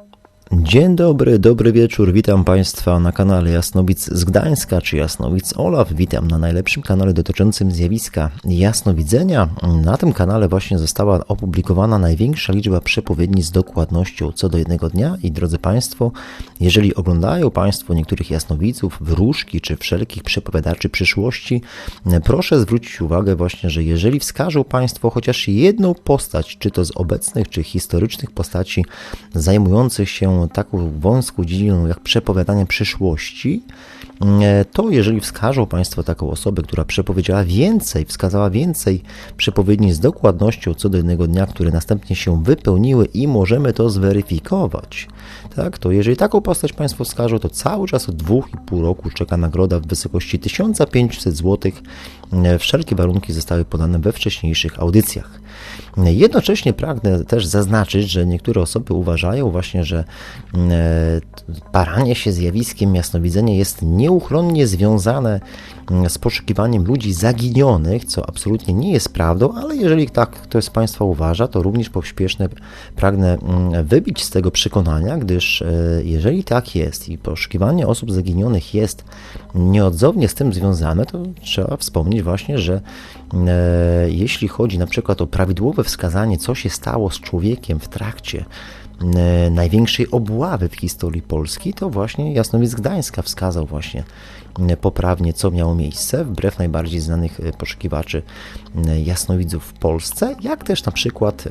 Thank you. Dzień dobry, dobry wieczór, witam Państwa na kanale Jasnowic z Gdańska, czy Jasnowic Olaf. Witam na najlepszym kanale dotyczącym zjawiska jasnowidzenia. Na tym kanale właśnie została opublikowana największa liczba przepowiedni z dokładnością co do jednego dnia i drodzy Państwo, jeżeli oglądają Państwo niektórych jasnowiców, wróżki czy wszelkich przepowiadaczy przyszłości, proszę zwrócić uwagę właśnie, że jeżeli wskażą Państwo chociaż jedną postać, czy to z obecnych, czy historycznych postaci zajmujących się taką wąską dziedziną jak przepowiadanie przyszłości, e, to jeżeli wskażą Państwo taką osobę, która przepowiedziała więcej, wskazała więcej przepowiedni z dokładnością co do jednego dnia, które następnie się wypełniły i możemy to zweryfikować, tak, to jeżeli taką postać Państwo wskażą, to cały czas od 2,5 roku czeka nagroda w wysokości 1500 zł. E, wszelkie warunki zostały podane we wcześniejszych audycjach. Jednocześnie pragnę też zaznaczyć, że niektóre osoby uważają właśnie, że e, paranie się zjawiskiem jasnowidzenia jest nieuchronnie związane mm, z poszukiwaniem ludzi zaginionych, co absolutnie nie jest prawdą, ale jeżeli tak ktoś z Państwa uważa, to również pośpieszne pragnę mm, wybić z tego przekonania, gdyż e, jeżeli tak jest i poszukiwanie osób zaginionych jest nieodzownie z tym związane, to trzeba wspomnieć właśnie, że jeśli chodzi na przykład o prawidłowe wskazanie, co się stało z człowiekiem w trakcie e, największej obławy w historii Polski, to właśnie Jasnowiec Gdańska wskazał właśnie e, poprawnie, co miało miejsce, wbrew najbardziej znanych e, poszukiwaczy jasnowidzów w Polsce, jak też na przykład,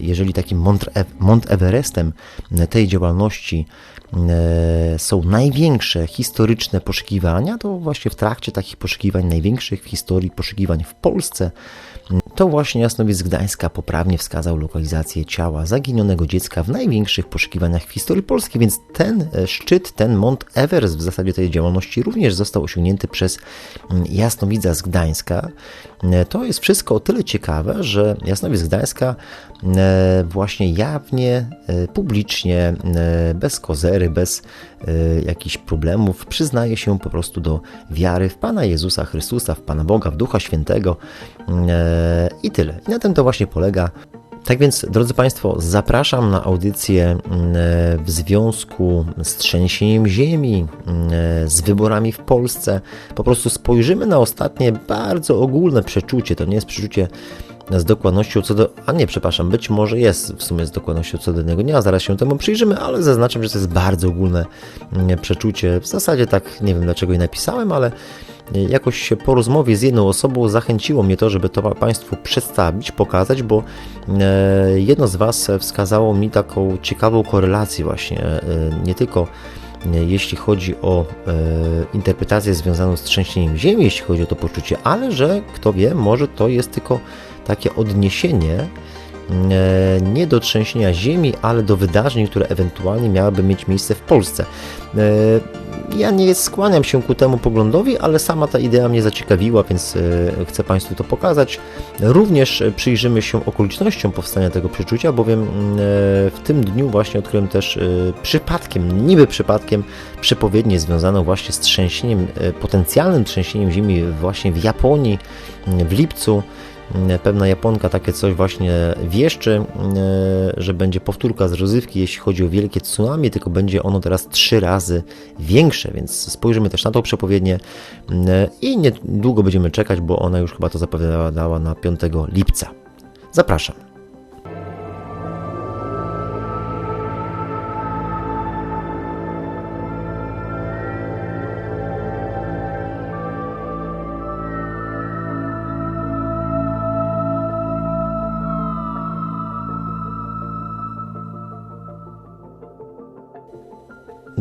jeżeli takim Mont Everestem tej działalności są największe historyczne poszukiwania, to właśnie w trakcie takich poszukiwań, największych w historii poszukiwań w Polsce, to właśnie Jasnowiec Gdańska poprawnie wskazał lokalizację ciała zaginionego dziecka w największych poszukiwaniach w historii Polski, więc ten e, szczyt, ten Mont Everest w zasadzie tej działalności również został osiągnięty przez mm, Jasnowidza z Gdańska. E, to jest wszystko o tyle ciekawe, że Jasnowiec Gdańska e, właśnie jawnie, publicznie, bez kozery, bez jakichś problemów przyznaje się po prostu do wiary w Pana Jezusa Chrystusa, w Pana Boga, w Ducha Świętego i tyle. I na tym to właśnie polega. Tak więc, drodzy Państwo, zapraszam na audycję mm, w związku z trzęsieniem ziemi, mm, z wyborami w Polsce. Po prostu spojrzymy na ostatnie bardzo ogólne przeczucie. To nie jest przeczucie z dokładnością co do. A nie, przepraszam, być może jest w sumie z dokładnością co do jednego dnia, zaraz się temu przyjrzymy, ale zaznaczam, że to jest bardzo ogólne mm, przeczucie. W zasadzie tak nie wiem dlaczego je napisałem, ale jakoś po rozmowie z jedną osobą zachęciło mnie to, żeby to Państwu przedstawić, pokazać, bo e, jedno z Was wskazało mi taką ciekawą korelację właśnie, e, nie tylko e, jeśli chodzi o interpretację związaną z trzęsieniem ziemi, jeśli chodzi o to poczucie, ale że kto wie, może to jest tylko takie odniesienie nie do trzęsienia ziemi, ale do wydarzeń, które ewentualnie miałyby mieć miejsce w Polsce ja nie skłaniam się ku temu poglądowi, ale sama ta idea mnie zaciekawiła, więc e, chcę Państwu to pokazać. Również przyjrzymy się okolicznościom powstania tego przeczucia, bowiem mm, e, w tym dniu właśnie odkryłem też e, przypadkiem, niby przypadkiem, przepowiednię związaną właśnie z trzęsieniem, potencjalnym trzęsieniem ziemi właśnie w Japonii w lipcu pewna Japonka takie coś właśnie wieszczy, e, że będzie powtórka z rozrywki, jeśli chodzi o wielkie tsunami, tylko będzie ono teraz trzy razy większe, więc spojrzymy też na tą przepowiednię e, i niedługo będziemy czekać, bo ona już chyba to zapowiadała na 5 lipca. Zapraszam.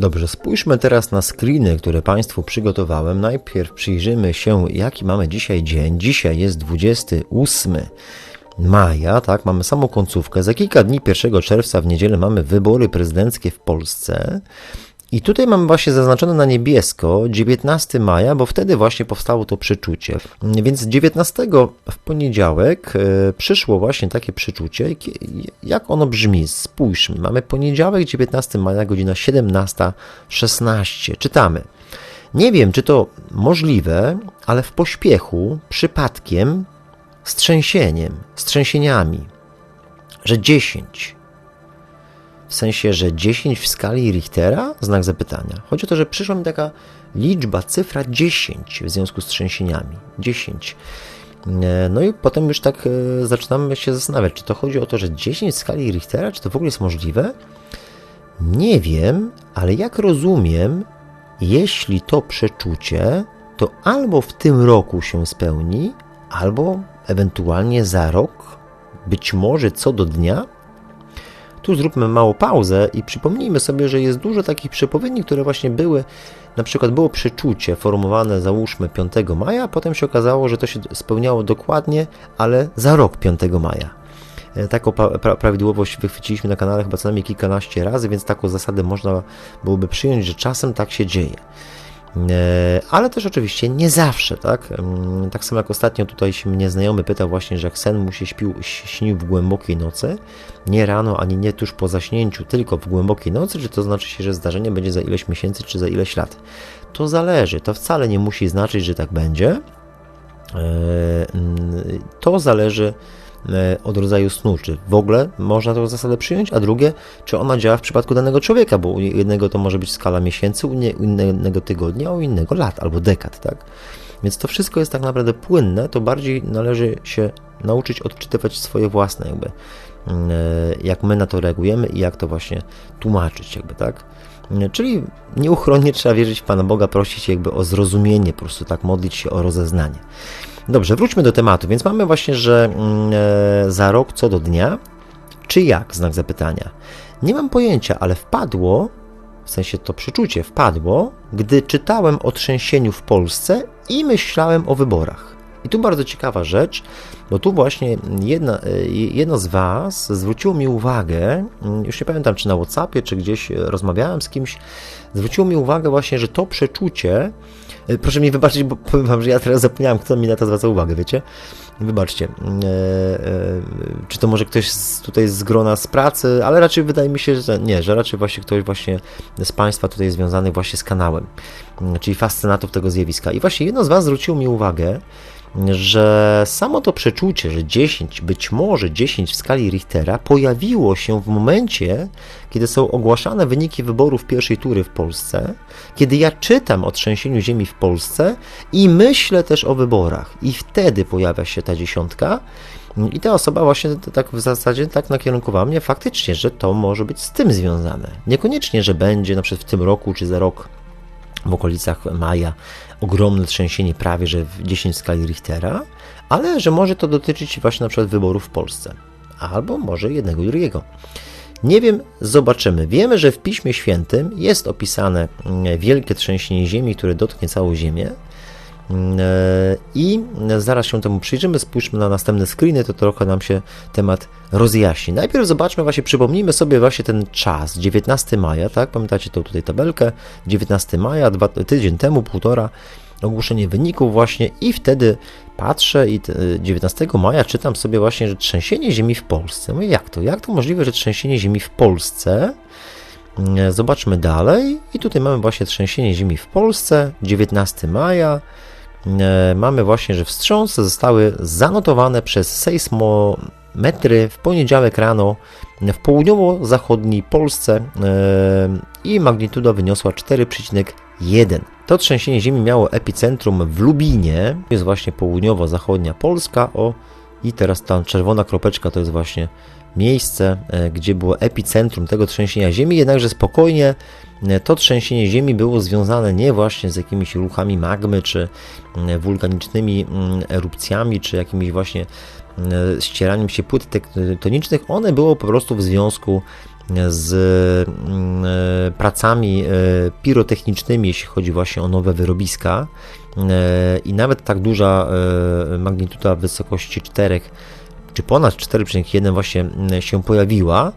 Dobrze, spójrzmy teraz na screeny, które Państwu przygotowałem. Najpierw przyjrzymy się, jaki mamy dzisiaj dzień. Dzisiaj jest 28 maja, tak, mamy samą końcówkę. Za kilka dni, 1 czerwca w niedzielę mamy wybory prezydenckie w Polsce. I tutaj mamy właśnie zaznaczone na niebiesko 19 maja, bo wtedy właśnie powstało to przeczucie. Więc 19 w poniedziałek e, przyszło właśnie takie przeczucie. Jak ono brzmi? Spójrzmy. Mamy poniedziałek 19 maja, godzina 17.16. Czytamy. Nie wiem, czy to możliwe, ale w pośpiechu, przypadkiem, z trzęsieniem, z trzęsieniami, że 10, W sensie, że 10 w skali Richtera? Znak zapytania. Chodzi o to, że przyszła mi taka liczba, cyfra 10 w związku z trzęsieniami. 10. E, No i potem już tak e, zaczynamy się zastanawiać, czy to chodzi o to, że 10 w skali Richtera, czy to w ogóle jest możliwe? Nie wiem, ale jak rozumiem, jeśli to przeczucie, to albo w tym roku się spełni, albo ewentualnie za rok, być może co do dnia. Tu zróbmy małą pauzę i przypomnijmy sobie, że jest dużo takich przepowiedni, które właśnie były, na przykład było przeczucie formowane załóżmy 5 maja, a potem się okazało, że to się spełniało dokładnie, ale za rok 5 maja. E, Taką pra- prawidłowość wychwyciliśmy na kanale chyba co najmniej kilkanaście razy, więc taką zasadę można byłoby przyjąć, że czasem tak się dzieje. E, Ale też oczywiście nie zawsze, tak? Mm, Tak samo jak ostatnio tutaj się mnie znajomy pytał właśnie, że jak sen mu się śpił, śnił w głębokiej nocy, nie rano, ani nie tuż po zaśnięciu, tylko w głębokiej nocy, czy to znaczy się, że zdarzenie będzie za ileś miesięcy, czy za ileś lat? To zależy, to wcale nie musi znaczyć, że tak będzie. E, To zależy od rodzaju snu, czy w ogóle można tę zasadę przyjąć, a drugie, czy ona działa w przypadku danego człowieka, bo u jednego to może być skala miesięcy, u innego tygodnia, a u innego lat albo dekad, tak? Więc to wszystko jest tak naprawdę płynne, to bardziej należy się nauczyć odczytywać swoje własne jakby, mm, e, jak my na to reagujemy i jak to właśnie tłumaczyć jakby, tak? Mm, Czyli nieuchronnie trzeba wierzyć w Pana Boga, prosić jakby o zrozumienie, po prostu tak modlić się o rozeznanie. Dobrze, wróćmy do tematu. Więc mamy właśnie, że mm, e, za rok co do dnia, czy jak? Znak zapytania. Nie mam pojęcia, ale wpadło, w sensie to przeczucie wpadło, gdy czytałem o trzęsieniu w Polsce i myślałem o wyborach. I tu bardzo ciekawa rzecz, bo tu właśnie jedna, e, jedno z Was zwróciło mi uwagę, mm, już nie pamiętam czy na WhatsAppie, czy gdzieś e, rozmawiałem z kimś, zwróciło mi uwagę właśnie, że to przeczucie, proszę mi wybaczyć, bo powiem Wam, że ja teraz zapomniałem, kto mi na to zwraca uwagę, wiecie? Wybaczcie, e, e, czy to może ktoś z, tutaj z grona z pracy, ale raczej wydaje mi się, że nie, że raczej właśnie ktoś właśnie z Państwa tutaj związany właśnie z kanałem, czyli fascynatów tego zjawiska. I właśnie jedno z Was zwróciło mi uwagę, że samo to przeczucie, że 10, być może 10 w skali Richtera pojawiło się w momencie, kiedy są ogłaszane wyniki wyborów pierwszej tury w Polsce, kiedy ja czytam o trzęsieniu ziemi w Polsce i myślę też o wyborach. I wtedy pojawia się ta dziesiątka. I ta osoba właśnie tak w zasadzie tak nakierunkowała mnie faktycznie, że to może być z tym związane. Niekoniecznie, że będzie na przykład w tym roku czy za rok w okolicach maja ogromne trzęsienie, prawie że w 10 w skali Richtera, ale że może to dotyczyć właśnie na przykład wyborów w Polsce, albo może jednego i drugiego. Nie wiem, zobaczymy. Wiemy, że w Piśmie Świętym jest opisane mm, wielkie trzęsienie ziemi, które dotknie całą ziemię. E, I zaraz się temu przyjrzymy, spójrzmy na następne screeny, to trochę nam się temat rozjaśni. Najpierw zobaczmy, właśnie przypomnijmy sobie właśnie ten czas, 19 maja, tak? Pamiętacie tą tutaj tabelkę? 19 maja, dwa, tydzień temu, półtora, ogłoszenie wyników właśnie i wtedy patrzę i te- 19 maja czytam sobie właśnie, że trzęsienie ziemi w Polsce. Mówię, jak to? Jak to możliwe, że trzęsienie ziemi w Polsce? Mm, Zobaczmy dalej. I tutaj mamy właśnie trzęsienie ziemi w Polsce, 19 maja. E, Mamy właśnie, że wstrząsy zostały zanotowane przez sejsmometry w poniedziałek rano w południowo-zachodniej Polsce e, i magnituda wyniosła 4,1. To trzęsienie ziemi miało epicentrum w Lubinie, jest właśnie południowo-zachodnia Polska. O, i teraz ta czerwona kropeczka to jest właśnie miejsce, e, gdzie było epicentrum tego trzęsienia ziemi, jednakże spokojnie e, to trzęsienie ziemi było związane nie właśnie z jakimiś ruchami magmy, czy mm, wulkanicznymi mm, erupcjami, czy jakimiś właśnie ścieraniem się płyt tektonicznych, one było po prostu w związku z mm, e, pracami e, pirotechnicznymi, jeśli chodzi właśnie o nowe wyrobiska. E, I nawet tak duża e, magnituda w wysokości 4 czy ponad 4,1 właśnie mm, się pojawiła.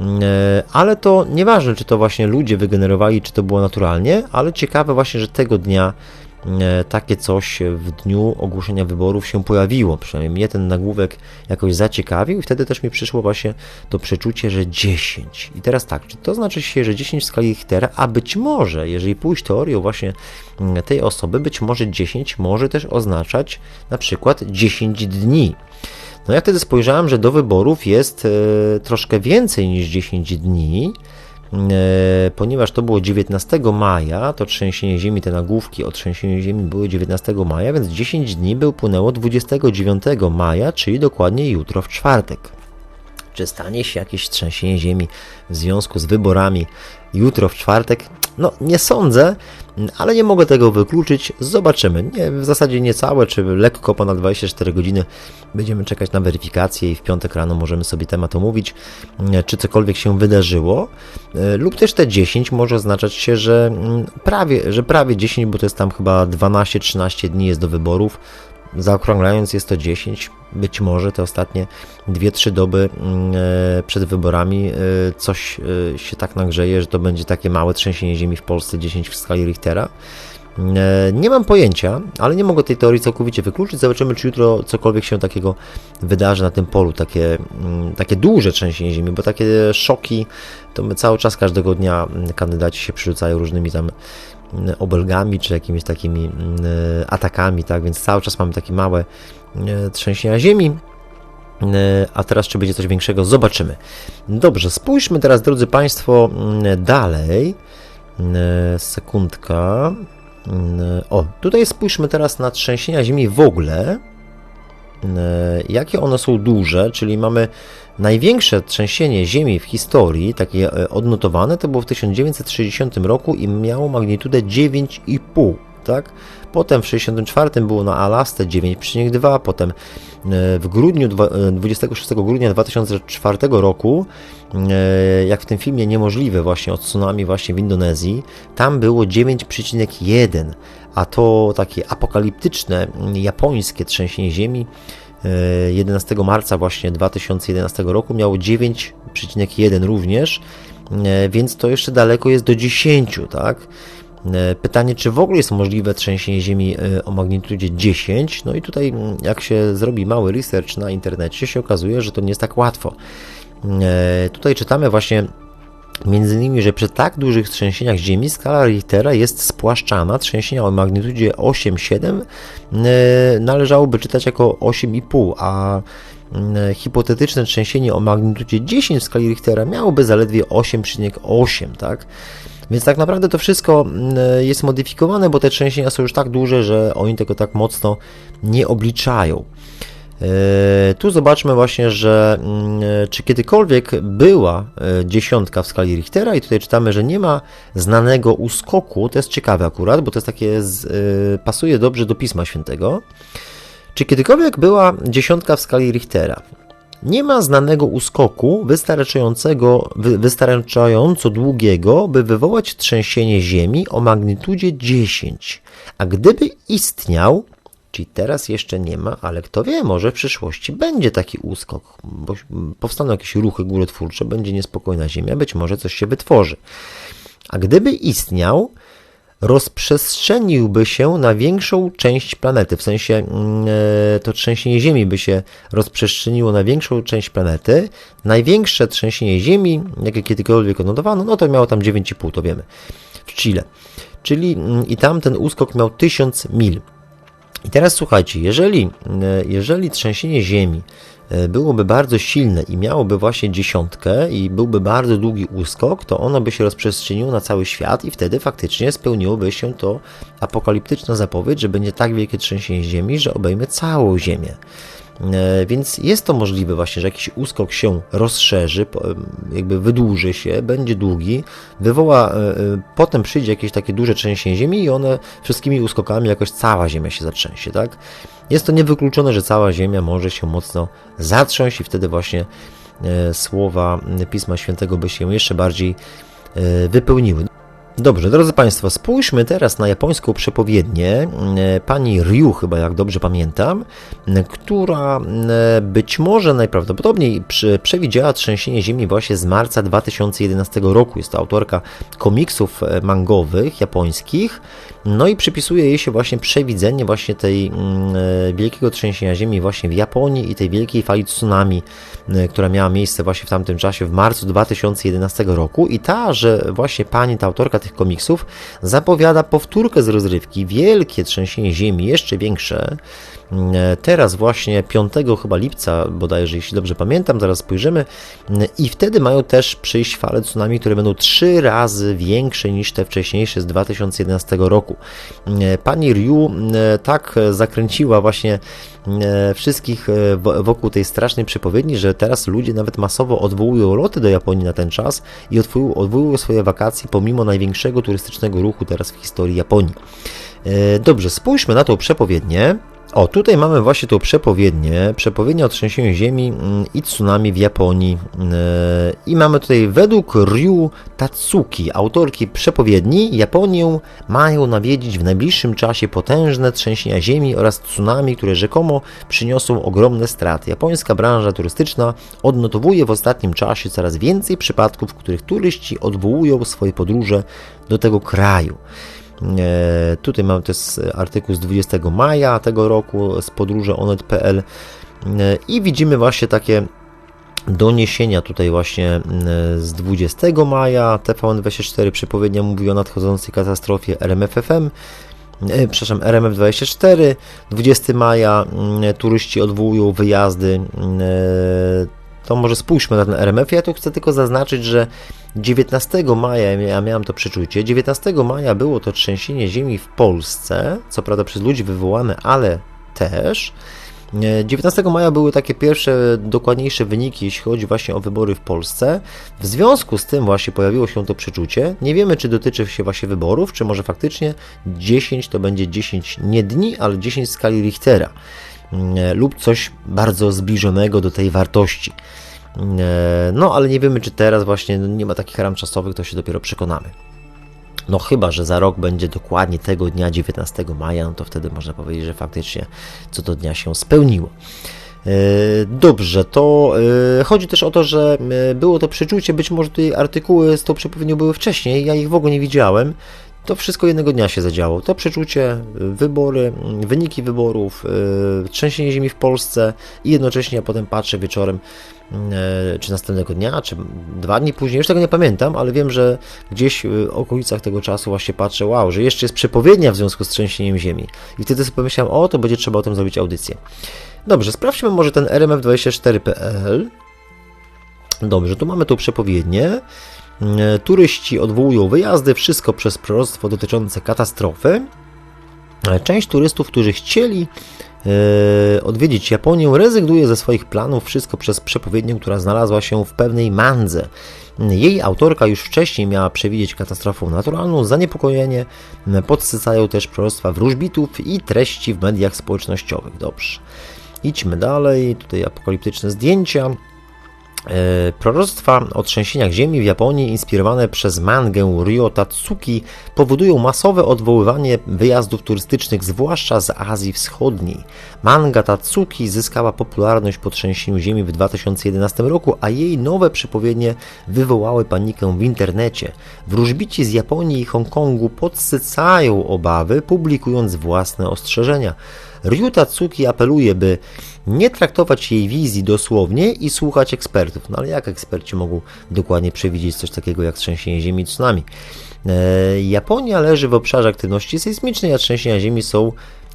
Mm, e, Ale to nieważne, czy to właśnie ludzie wygenerowali, czy to było naturalnie, ale ciekawe właśnie, że tego dnia e, takie coś w dniu ogłoszenia wyborów się pojawiło. Przynajmniej mnie ten nagłówek jakoś zaciekawił i wtedy też mi przyszło właśnie to przeczucie, że 10. I teraz tak, czy to znaczy się, że 10 w skali Richtera, a być może, jeżeli pójść teorią właśnie mm, tej osoby, być może 10 może też oznaczać na przykład 10 dni. No ja wtedy spojrzałem, że do wyborów jest e, troszkę więcej niż 10 dni, e, ponieważ to było 19 maja, to trzęsienie ziemi, te nagłówki o trzęsieniu ziemi były 19 maja, więc 10 dni by upłynęło 29 maja, czyli dokładnie jutro w czwartek. Czy stanie się jakieś trzęsienie ziemi w związku z wyborami jutro w czwartek? No, nie sądzę, ale nie mogę tego wykluczyć. Zobaczymy. Nie, w zasadzie niecałe, czy lekko ponad 24 godziny będziemy czekać na weryfikację i w piątek rano możemy sobie temat omówić, czy cokolwiek się wydarzyło. E, lub też te 10 może oznaczać się, że mm, prawie, że prawie 10, bo to jest tam chyba 12-13 dni jest do wyborów Zaokrąglając jest to 10, być może te ostatnie 2-3 doby mm, e, przed wyborami e, coś e, się tak nagrzeje, że to będzie takie małe trzęsienie ziemi w Polsce 10 w skali Richtera. Nie mam pojęcia, ale nie mogę tej teorii całkowicie wykluczyć. Zobaczymy, czy jutro cokolwiek się takiego wydarzy na tym polu, takie, mm, takie duże trzęsienie ziemi, bo takie szoki to my cały czas, każdego dnia kandydaci się przerzucają różnymi tam obelgami, czy jakimiś takimi mm, atakami, tak, więc cały czas mamy takie małe e, trzęsienia ziemi, e, a teraz czy będzie coś większego, zobaczymy. Dobrze, spójrzmy teraz, drodzy Państwo, mm, dalej. E, sekundka. Mm, o, tutaj spójrzmy teraz na trzęsienia ziemi w ogóle. Jakie one są duże, czyli mamy Największe trzęsienie Ziemi w historii, takie e, odnotowane, to było w 1960 roku i miało magnitudę 9,5. Tak? Potem w 1964 było na Alasce 9,2, potem e, w grudniu, 26 e, grudnia 2004 roku, jak w tym filmie Niemożliwe właśnie o tsunami właśnie w Indonezji, tam było 9,1, a to takie apokaliptyczne japońskie trzęsienie ziemi 11 marca właśnie 2011 roku miało 9,1 również, e, więc to jeszcze daleko jest do 10, tak? E, pytanie, czy w ogóle jest możliwe trzęsienie Ziemi e, o magnitudzie 10? No i tutaj, jak się zrobi mały research na internecie, się okazuje, że to nie jest tak łatwo. Tutaj czytamy właśnie Między innymi, że przy tak dużych trzęsieniach Ziemi skala Richtera jest spłaszczana. Trzęsienia o magnitudzie 8,7 e, należałoby czytać jako 8,5, a hipotetyczne trzęsienie o magnitudzie 10 w skali Richtera miałoby zaledwie 8,8, tak? Więc tak naprawdę to wszystko jest modyfikowane, bo te trzęsienia są już tak duże, że oni tego tak mocno nie obliczają. E, tu zobaczmy właśnie, że mm, e, czy kiedykolwiek była e, dziesiątka w skali Richtera i tutaj czytamy, że nie ma znanego uskoku, to jest ciekawe akurat, bo to jest takie, pasuje dobrze do Pisma Świętego. Czy kiedykolwiek była dziesiątka w skali Richtera? Nie ma znanego uskoku wystarczającego, wystarczająco długiego, by wywołać trzęsienie Ziemi o magnitudzie 10. A gdyby istniał, Czyli teraz jeszcze nie ma, ale kto wie, może w przyszłości będzie taki uskok, bo powstaną jakieś ruchy górotwórcze, będzie niespokojna Ziemia, być może coś się wytworzy. A gdyby istniał, rozprzestrzeniłby się na większą część planety, w sensie mm, e, to trzęsienie Ziemi by się rozprzestrzeniło na większą część planety. Największe trzęsienie Ziemi, jakie kiedykolwiek odnotowano, no to miało tam 9,5, to wiemy, w Chile. Czyli mm, i tam ten uskok miał 1000 mil. I teraz słuchajcie, jeżeli, e, jeżeli trzęsienie ziemi e, byłoby bardzo silne i miałoby właśnie dziesiątkę i byłby bardzo długi uskok, to ono by się rozprzestrzeniło na cały świat i wtedy faktycznie spełniłoby się to apokaliptyczna zapowiedź, że będzie tak wielkie trzęsienie ziemi, że obejmie całą ziemię. E, więc jest to możliwe właśnie, że jakiś uskok się rozszerzy, jakby wydłuży się, będzie długi, wywoła, e, e, potem przyjdzie jakieś takie duże trzęsienie ziemi i one wszystkimi uskokami jakoś cała ziemia się zatrzęsie, tak? Jest to niewykluczone, że cała ziemia może się mocno zatrząść i wtedy właśnie słowa Pisma Świętego by się jeszcze bardziej wypełniły. Dobrze, drodzy Państwo, spójrzmy teraz na japońską przepowiednię e, pani Ryu, chyba jak dobrze pamiętam, która e, być może najprawdopodobniej przewidziała trzęsienie ziemi właśnie z marca 2011 roku. Jest to autorka komiksów e, mangowych japońskich, no i przypisuje jej się właśnie przewidzenie właśnie tej mm, wielkiego trzęsienia ziemi właśnie w Japonii i tej wielkiej fali tsunami, która miała miejsce właśnie w tamtym czasie w marcu 2011 roku i ta, że właśnie pani, ta autorka komiksów, zapowiada powtórkę z rozrywki, wielkie trzęsienie ziemi, jeszcze większe. E, Teraz właśnie 5 chyba lipca, bodajże, jeśli dobrze pamiętam, zaraz spojrzymy, i wtedy mają też przyjść fale tsunami, które będą trzy razy większe niż te wcześniejsze z 2011 roku. E, Pani Ryu e, tak zakręciła właśnie wszystkich wo- wokół tej strasznej przepowiedni, że teraz ludzie nawet masowo odwołują loty do Japonii na ten czas i odwołują, swoje wakacje pomimo największego turystycznego ruchu teraz w historii Japonii. E, Dobrze, spójrzmy na tą przepowiednię. O, tutaj mamy właśnie tą przepowiednię, przepowiednię o trzęsieniu ziemi mm, i tsunami w Japonii. Yy, I mamy tutaj według Ryu Tatsuki, autorki przepowiedni, Japonię mają nawiedzić w najbliższym czasie potężne trzęsienia ziemi oraz tsunami, które rzekomo przyniosą ogromne straty. Japońska branża turystyczna odnotowuje w ostatnim czasie coraz więcej przypadków, w których turyści odwołują swoje podróże do tego kraju. E, Tutaj mam też artykuł z 20 maja tego roku z podróży onet.pl E, i widzimy właśnie takie doniesienia tutaj właśnie e, z 20 maja. TVN24 przepowiednia mówi o nadchodzącej katastrofie RMFFM e, przepraszam, RMF24 20 maja. Turyści odwołują wyjazdy e, to może spójrzmy na ten RMF. Ja tu chcę tylko zaznaczyć, że 19 maja, ja miałem to przeczucie, 19 maja było to trzęsienie ziemi w Polsce, co prawda przez ludzi wywołane, ale też. E, 19 maja były takie pierwsze, dokładniejsze wyniki, jeśli chodzi właśnie o wybory w Polsce. W związku z tym właśnie pojawiło się to przeczucie. Nie wiemy, czy dotyczy się właśnie wyborów, czy może faktycznie 10 to będzie 10 nie dni, ale 10 w skali Richtera e, lub coś bardzo zbliżonego do tej wartości. E, No, ale nie wiemy, czy teraz właśnie no, nie ma takich ram czasowych, to się dopiero przekonamy. No chyba, że za rok będzie dokładnie tego dnia 19 maja, no to wtedy można powiedzieć, że faktycznie co do dnia się spełniło. E, Dobrze, to e, chodzi też o to, że e, było to przeczucie, być może tutaj artykuły z tą przepowiednią były wcześniej, ja ich w ogóle nie widziałem. To wszystko jednego dnia się zadziało. To przeczucie, wybory, wyniki wyborów, e, trzęsienie ziemi w Polsce i jednocześnie ja potem patrzę wieczorem, czy następnego dnia, czy dwa dni później, już tego nie pamiętam, ale wiem, że gdzieś w okolicach tego czasu właśnie patrzę, wow, że jeszcze jest przepowiednia w związku z trzęsieniem ziemi. I wtedy sobie pomyślałem, o, to będzie trzeba o tym zrobić audycję. Dobrze, sprawdźmy może ten rmf24.pl. Dobrze, tu mamy tą przepowiednię. E, Turyści odwołują wyjazdy, wszystko przez proroctwo dotyczące katastrofy. E, Część turystów, którzy chcieli e, odwiedzić Japonię, rezygnuje ze swoich planów, wszystko przez przepowiednię, która znalazła się w pewnej mandze. Jej autorka już wcześniej miała przewidzieć katastrofę naturalną, zaniepokojenie podsycają też proroctwa wróżbitów i treści w mediach społecznościowych. Dobrze. Idźmy dalej, tutaj apokaliptyczne zdjęcia. E, Proroctwa o trzęsieniach ziemi w Japonii inspirowane przez mangę Ryo Tatsuki powodują masowe odwoływanie wyjazdów turystycznych, zwłaszcza z Azji Wschodniej. Manga Tatsuki zyskała popularność po trzęsieniu ziemi w 2011 roku, a jej nowe przepowiednie wywołały panikę w internecie. Wróżbici z Japonii i Hongkongu podsycają obawy, publikując własne ostrzeżenia. Ryu Tatsuki apeluje, by nie traktować jej wizji dosłownie i słuchać ekspertów. No ale jak eksperci mogą dokładnie przewidzieć coś takiego jak trzęsienie ziemi i tsunami? E, Japonia leży w obszarze aktywności sejsmicznej, a trzęsienia ziemi są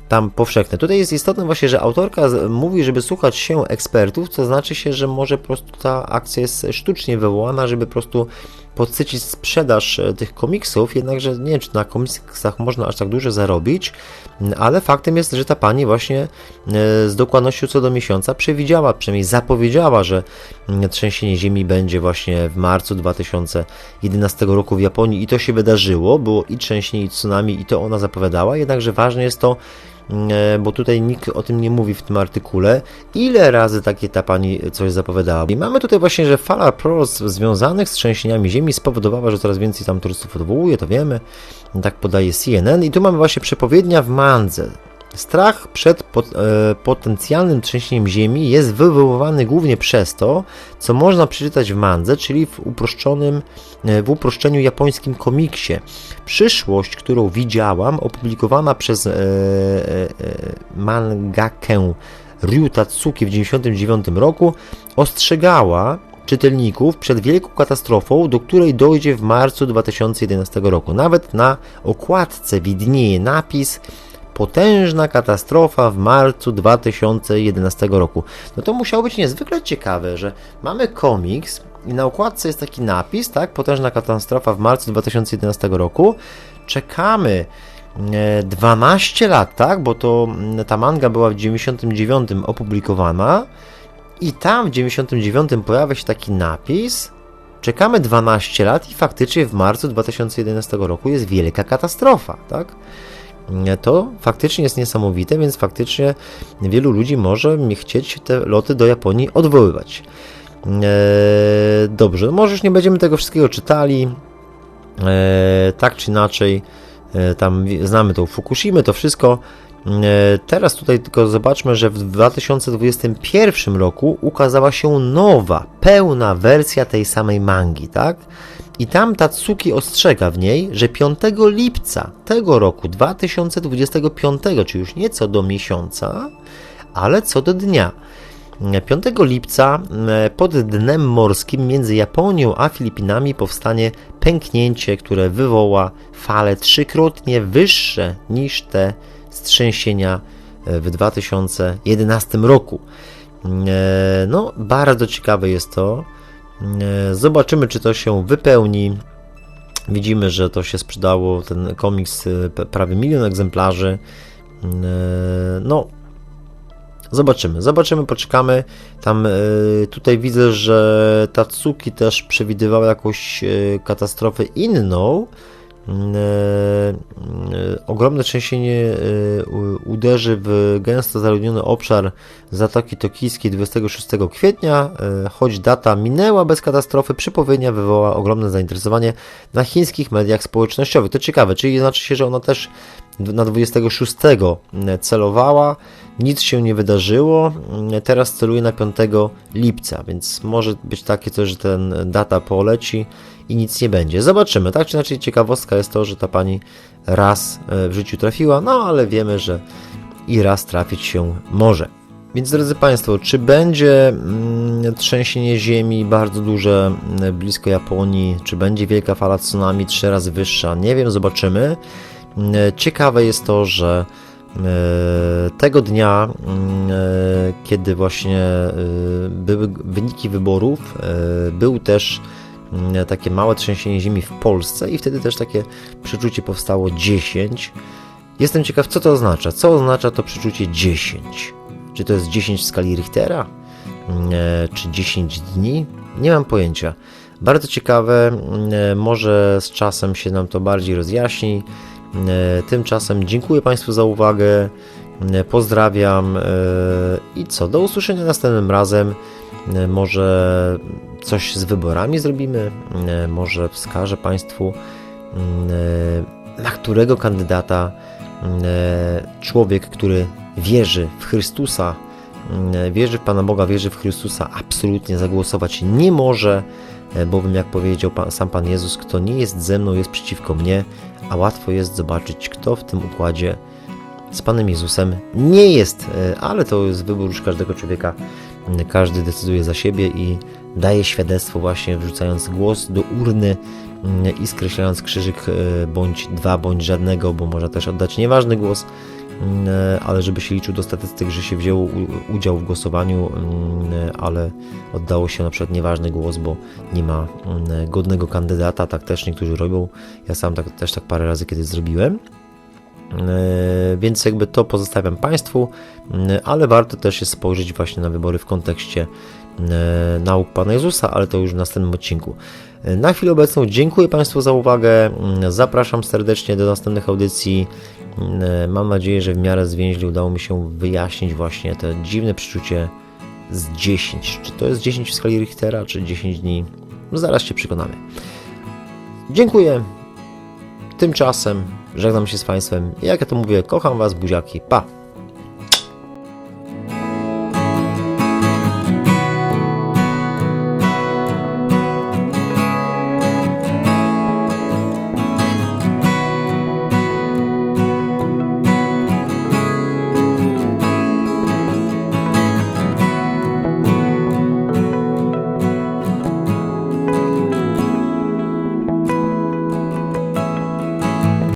tam powszechne. Tutaj jest istotne właśnie, że autorka mówi, żeby słuchać się ekspertów, co znaczy się, że może po prostu ta akcja jest sztucznie wywołana, żeby po prostu podsycić sprzedaż e, tych komiksów, jednakże nie wiem, czy na komiksach można aż tak dużo zarobić, ale faktem jest, że ta pani właśnie e, z dokładnością co do miesiąca przewidziała, przynajmniej zapowiedziała, że m, trzęsienie ziemi będzie właśnie w marcu 2011 roku w Japonii. I to się wydarzyło, było i trzęsienie i tsunami i to ona zapowiadała, jednakże ważne jest to, bo tutaj nikt o tym nie mówi w tym artykule, ile razy takie ta pani coś zapowiadała. I mamy tutaj właśnie, że fala proroctw związanych z trzęsieniami ziemi spowodowała, że coraz więcej tam turystów odwołuje, to wiemy, tak podaje CNN i tu mamy właśnie przepowiednia w Mandze. Strach przed pot, e, potencjalnym trzęsieniem ziemi jest wywoływany głównie przez to, co można przeczytać w mandze, czyli w uproszczonym, e, w uproszczeniu japońskim komiksie. Przyszłość, którą widziałam, opublikowana przez e, e, e, mangakę Ryu w 1999 roku, ostrzegała czytelników przed wielką katastrofą, do której dojdzie w marcu 2011 roku. Nawet na okładce widnieje napis Potężna katastrofa w marcu 2011 roku. No to musiało być niezwykle ciekawe, że mamy komiks i na okładce jest taki napis, tak? Potężna katastrofa w marcu 2011 roku. Czekamy e, 12 lat, tak? Bo to mm, ta manga była w 99 opublikowana i tam w 99 pojawia się taki napis. Czekamy 12 lat i faktycznie w marcu 2011 roku jest wielka katastrofa, tak? To faktycznie jest niesamowite, więc faktycznie wielu ludzi może chcieć te loty do Japonii odwoływać. Eee, dobrze, no może już nie będziemy tego wszystkiego czytali. Eee, tak czy inaczej, e, tam znamy tą Fukushimę, to wszystko. E, Teraz tutaj tylko zobaczmy, że w 2021 roku ukazała się nowa, pełna wersja tej samej mangi, tak? I tam Tatsuki ostrzega w niej, że 5 lipca tego roku 2025, czyli już nie co do miesiąca, ale co do dnia. 5 lipca pod dnem morskim między Japonią a Filipinami powstanie pęknięcie, które wywoła fale trzykrotnie wyższe niż te strzęsienia e, w 2011 roku. E, No, bardzo ciekawe jest to. E, Zobaczymy, czy to się wypełni. Widzimy, że to się sprzedało, ten komiks, e, prawie milion egzemplarzy. E, No, zobaczymy, zobaczymy, poczekamy. Tam tutaj widzę, że Tatsuki też przewidywał jakąś katastrofę inną. Mm, e, e, Ogromne trzęsienie e, uderzy w gęsto zaludniony obszar Zatoki Tokijskiej 26 kwietnia. Choć data minęła bez katastrofy, przypowiednia wywołała ogromne zainteresowanie na chińskich mediach społecznościowych. To ciekawe, czyli znaczy się, że ona też na 26 celowała, nic się nie wydarzyło, teraz celuje na 5 lipca, więc może być takie coś, że ten data poleci i nic nie będzie. Zobaczymy, tak czy inaczej ciekawostka jest to, że ta pani raz e, w życiu trafiła, no ale wiemy, że i raz trafić się może. Więc drodzy Państwo, czy będzie mm, trzęsienie ziemi bardzo duże mm, blisko Japonii, czy będzie wielka fala tsunami trzy razy wyższa? Nie wiem, zobaczymy. Mm, Ciekawe jest to, że e, tego dnia, e, kiedy właśnie e, były wyniki wyborów, e, był też takie małe trzęsienie ziemi w Polsce i wtedy też takie przeczucie powstało 10. Jestem ciekaw, co to oznacza. Co oznacza to przeczucie 10? Czy to jest 10 w skali Richtera? Mm, e, Czy 10 dni? Nie mam pojęcia. Bardzo ciekawe, mm, e, może z czasem się nam to bardziej rozjaśni. Mm, e, Tymczasem dziękuję Państwu za uwagę. Mm, Pozdrawiam i co? Do usłyszenia następnym razem. Może coś z wyborami zrobimy, e, może wskażę Państwu, mm, e, na którego kandydata mm, e, człowiek, który wierzy w Chrystusa, mm, wierzy w Pana Boga, wierzy w Chrystusa, absolutnie zagłosować nie może, bowiem jak powiedział pan, sam Pan Jezus, kto nie jest ze mną, jest przeciwko mnie, a łatwo jest zobaczyć, kto w tym układzie z Panem Jezusem nie jest, ale to jest wybór już każdego człowieka. Każdy decyduje za siebie i daje świadectwo właśnie wrzucając głos do urny mm, i skreślając krzyżyk e, bądź dwa, bądź żadnego, bo można też oddać nieważny głos, mm, e, ale żeby się liczył do statystyk, że się wzięło udział w głosowaniu, mm, ale oddało się na przykład nieważny głos, bo nie ma godnego kandydata, tak też niektórzy robią. Ja sam tak, też tak parę razy kiedyś zrobiłem. E, Więc jakby to pozostawiam Państwu, m, ale warto też jest spojrzeć właśnie na wybory w kontekście e, nauk Pana Jezusa, ale to już w następnym odcinku. E, Na chwilę obecną dziękuję Państwu za uwagę, zapraszam serdecznie do następnych audycji. E, Mam nadzieję, że w miarę zwięźle udało mi się wyjaśnić właśnie to dziwne przeczucie z 10. Czy to jest 10 w skali Richtera, czy 10 dni? Zaraz się przekonamy. Dziękuję. Tymczasem żegnam się z Państwem. Jak ja to mówię, kocham Was, buziaki. Pa!